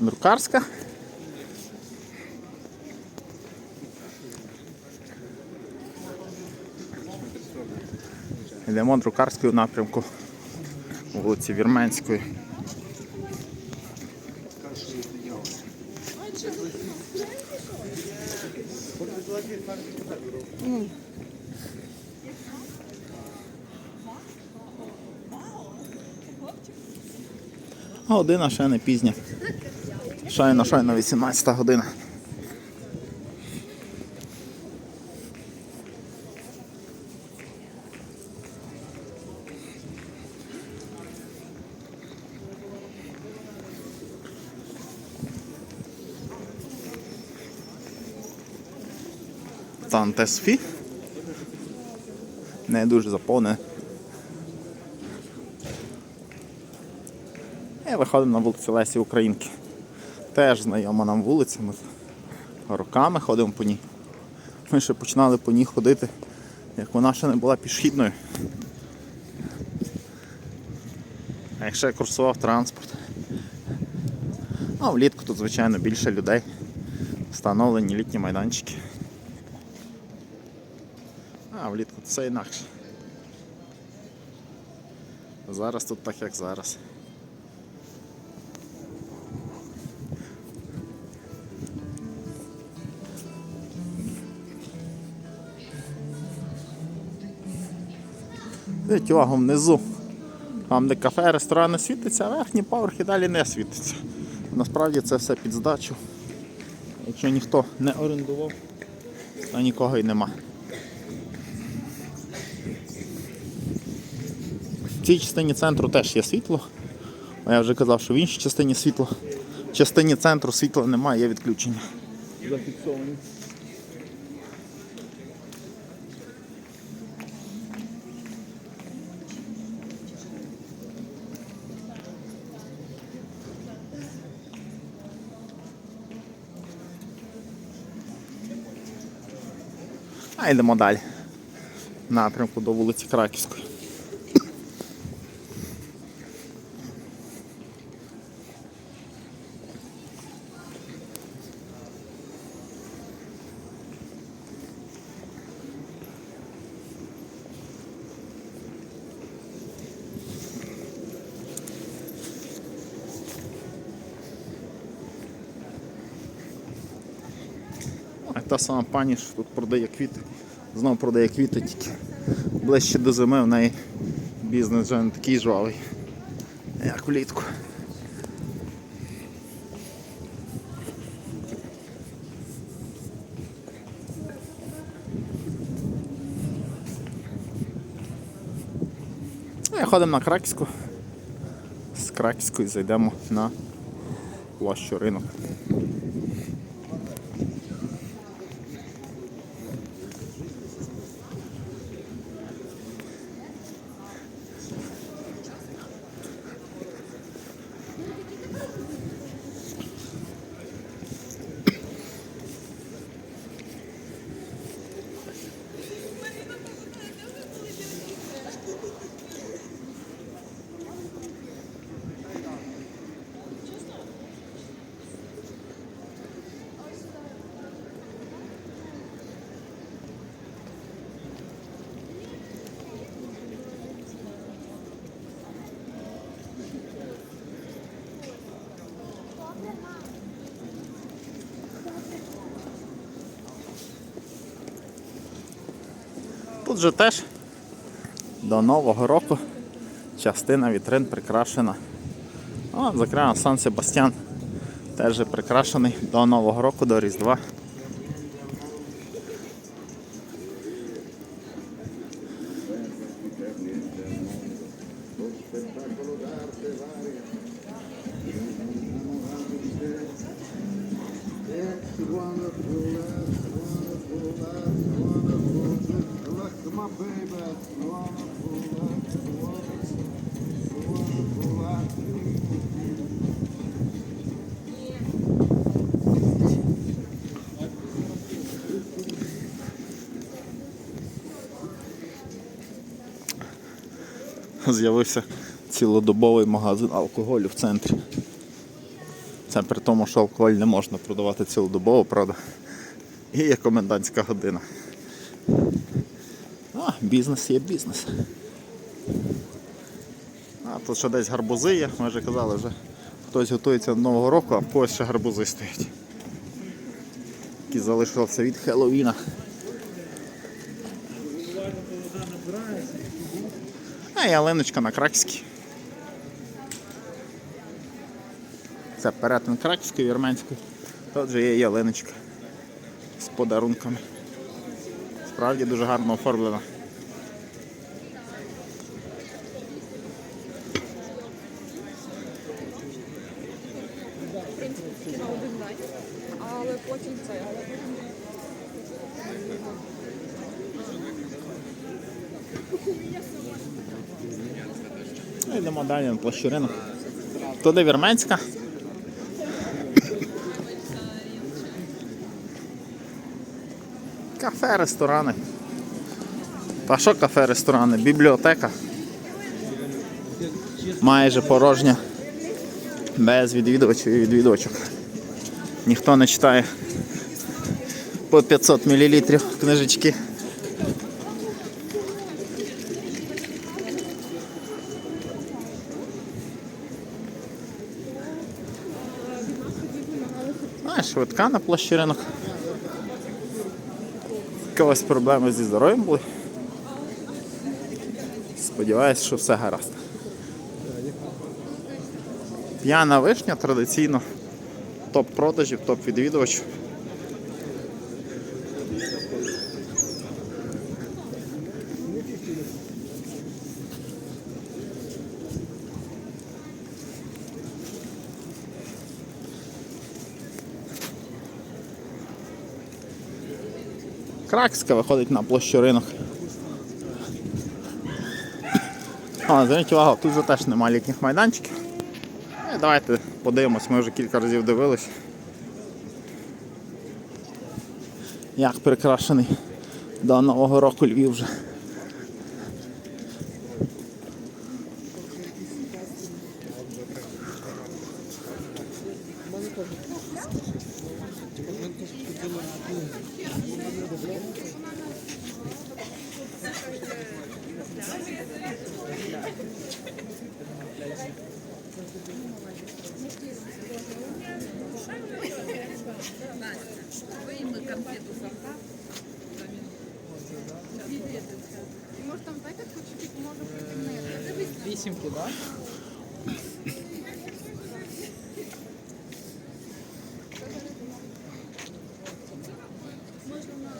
Друкарська. Йдемо друкарською напрямку вулиці Вірменської. Година ще не пізня. Шайно, шайно 18 година. Тантесфі. Не дуже заповнене. І виходимо на вулицю Лесі Українки. Теж знайома нам вулиця. Ми роками ходимо по ній. Ми ще починали по ній ходити, як вона ще не була пішохідною. А як ще курсував транспорт. А влітку тут, звичайно, більше людей. Встановлені літні майданчики. А влітку це інакше. Зараз тут так, як зараз. Дивіть увагу внизу. Там, де кафе, ресторани світиться, а верхні поверхи далі не світиться. Насправді це все під здачу. Якщо ніхто не орендував, то нікого й нема. В цій частині центру теж є світло. Я вже казав, що в іншій частині світло. В частині центру світла немає, є відключення. Зафіксовані. А йдемо далі. Напрямку до вулиці Краківської. Та сама пані, що тут продає квіти, знову продає квіти тільки ближче до зими в неї бізнес вже не такий жвавий, як влітку. Ну, Ходимо на Краківську. З Краківської зайдемо на площу ринок. Тут же теж до Нового року частина вітрин прикрашена. О, зокрема, Сан Себастьян теж прикрашений до Нового року, до Різдва. З'явився цілодобовий магазин алкоголю в центрі. Це при тому, що алкоголь не можна продавати цілодобово, правда. І є комендантська година. Бізнес є бізнес. А тут ще десь гарбузи є, ми вже казали, вже хтось готується до Нового року, а когось ще гарбузи стоять. Які залишилися від Хеллоуіна. А ялиночка на Краківській. Це перетин Краківської, Вірменської. Тут же є ялиночка з подарунками. Справді дуже гарно оформлена. Тільки на один день, але потім це. Ну, йдемо далі на площу ринок. Туди Вірменська. Кафе, ресторани. Та що кафе, ресторани? Бібліотека. Майже порожня. Без відвідувачів і відвідувачок. Ніхто не читає по 500 мл книжечки. А, швидка на площі ринок. Якось проблеми зі здоров'ям були. Сподіваюсь, що все гаразд. П'яна вишня традиційно топ продажів, топ відвідувачів. Кракська виходить на площу ринок. А, зверніть увагу, тут же теж немає літніх майданчиків. Давайте подивимось, ми вже кілька разів дивились. Як прикрашений до Нового року Львів вже. І може там так, як хоче, може прийти мир. Вісімку, так? Можна на